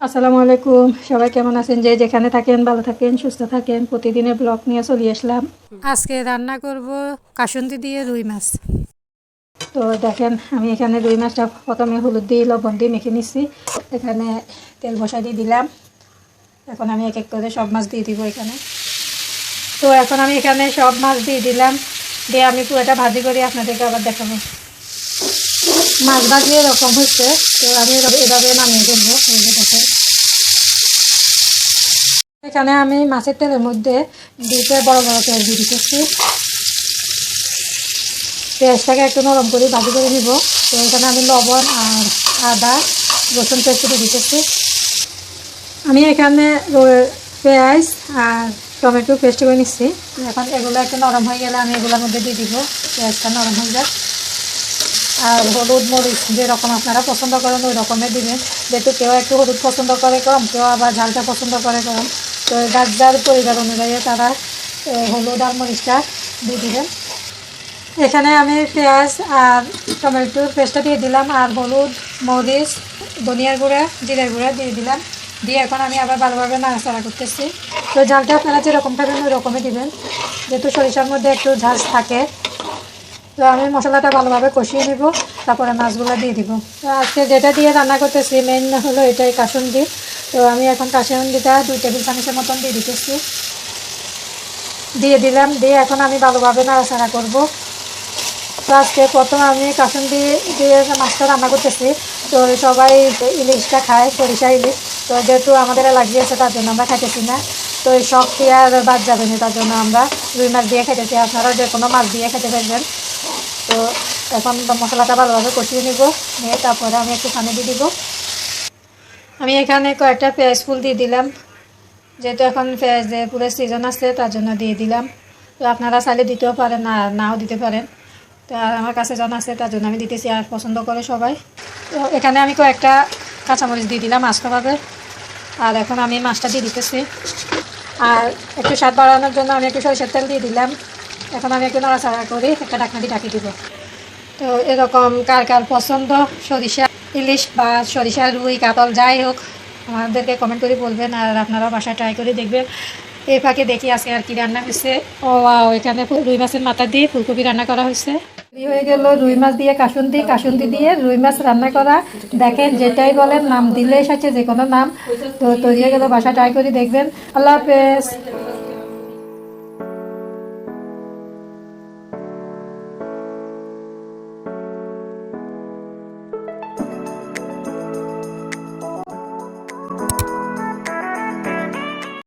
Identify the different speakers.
Speaker 1: আসসালামু আলাইকুম। সবাই কেমন আছেন? যে যেখানে থাকেন ভালো থাকেন সুস্থ থাকেন প্রতিদিনের ব্লগ নিয়ে চলে আসলাম। আজকে রান্না করব কাসুন্দি দিয়ে রুই মাছ। তো দেখেন আমি এখানে রুই মাছটা প্রথমে হলুদ দিয়ে লবণ দিয়ে মেখে নিচ্ছি। এখানে তেল বসা দিয়ে দিলাম। এখন আমি এক এক করে সব মাছ দিয়ে দিব এখানে। তো এখন আমি এখানে সব মাছ দিয়ে দিলাম। দিয়ে আমি পুরোটা ভাজি করে আপনাদেরকে আবার দেখাবো। মাছ ভাজি এরকম হচ্ছে তো আমি এভাবে নামিয়ে ফেলব, এই এখানে আমি মাছের তেলের মধ্যে দুটো বড় বড় পেঁয়াজ দিয়ে দিতেছি। পেঁয়াজটাকে একটু নরম করে ভাজি করে নিব। তো এখানে আমি লবণ আর আদা, রসুন পেস্ট দিয়ে দিতেছি। আমি এখানে পেঁয়াজ আর টমেটো পেস্ট করে নিচ্ছি। এখন এগুলো একটু নরম হয়ে গেলে আমি এগুলোর মধ্যে দিয়ে দিব। পেঁয়াজটা নরম হয়ে যাক। আর হলুদ মরিচ যেরকম আপনারা পছন্দ করেন, ওই রকমের দিবেন। যেহেতু কেউ একটু হলুদ পছন্দ করে, কম, কেউ আবার ঝালটা পছন্দ করে কম। তো যার যার পরিবার অনুযায়ী তারা হলুদ আর মরিচটা দিয়ে দিবেন। এখানে আমি পেঁয়াজ আর টমেটোর পেস্টটা দিয়ে দিলাম, আর হলুদ, মরিচ, ধনিয়ার গুঁড়া, জিরার গুঁড়া দিয়ে দিলাম। দিয়ে এখন আমি আবার ভালোভাবে নাড়াচাড়া করতেছি। তো ঝালটা আপনারা যেরকম খাবেন, ওই রকমই দিবেন। যেহেতু সরিষার মধ্যে একটু ঝাল থাকে তো আমি মশলাটা ভালোভাবে কষিয়ে নিব, তারপরে মাছগুলো দিয়ে দিব। তো আজকে যেটা দিয়ে রান্না করতেছি মেন হলো এটাই কাসুন্দি। তো আমি এখন কাসুন্দিটা দুই টেবিল চামচের মতন দিয়ে দিতেছি। দিয়ে দিলাম, দিয়ে এখন আমি ভালোভাবে নাড়াচাড়া করব। তো আজকে প্রথম আমি কাসুন্দি দিয়ে মাছটা রান্না করতেছি, তো সবাই ইলিশটা খায়, সরিষা ইলিশ। তো যেহেতু আমাদের অ্যালার্জি আছে, তার জন্য আমরা খাইতেছি না। তো এই শখ দিয়ে আর বাদ যাবে না, তার জন্য আমরা রুই মাছ দিয়ে খাইতেছি। আপনারা যে কোনো মাছ দিয়ে খেতে পারবেন। এখন মশলাটা ভালোভাবে কষিয়ে নিব। নিয়ে তারপরে আমি একটু পানি দিয়ে দিব। আমি এখানে কয়েকটা পেঁয়াজ ফুল দিয়ে দিলাম। যেহেতু এখন পেঁয়াজ দিয়ে পুরো সিজন আছে, তার জন্য দিয়ে দিলাম। তো আপনারা চাইলে দিতেও পারেন, না, নাও দিতে পারেন। তো আমার কাছে জন আছে, তার জন্য আমি দিতেছি আর পছন্দ করে সবাই। তো এখানে আমি কয়েকটা কাঁচামরিচ দিয়ে দিলাম মাছ মাছটাভাবে আর এখন আমি মাছটা দিয়ে দিতেছি। আর একটু স্বাদ বাড়ানোর জন্য আমি একটু সরিষার তেল দিয়ে দিলাম। এখন আমি একটু নাড়াচাড়া করে একটা ঢাকনা দিয়ে ঢাকি দিব। তো এরকম কার কার পছন্দ সরিষা ইলিশ বা সরিষা রুই কাতল যাই হোক আমাদেরকে কমেন্ট করে বলবেন আর আপনারাও বাসায় ট্রাই করে দেখবেন। এই ফাঁকে দেখি আজকে আর কি রান্না হয়েছে। ও ওয়াও, এখানে রুই মাছের মাথা দিয়ে ফুলকপি রান্না করা হয়েছে। হয়ে গেল রুই মাছ দিয়ে কাসুন্দি। কাসুন্দি দিয়ে রুই মাছ রান্না করা। দেখেন যেটাই বলেন নাম দিলে এসেছে যে কোনো নাম। তো তৈরি হয়ে গেল বাসা ট্রাই করে দেখবেন। আল্লাহ হাফেজ।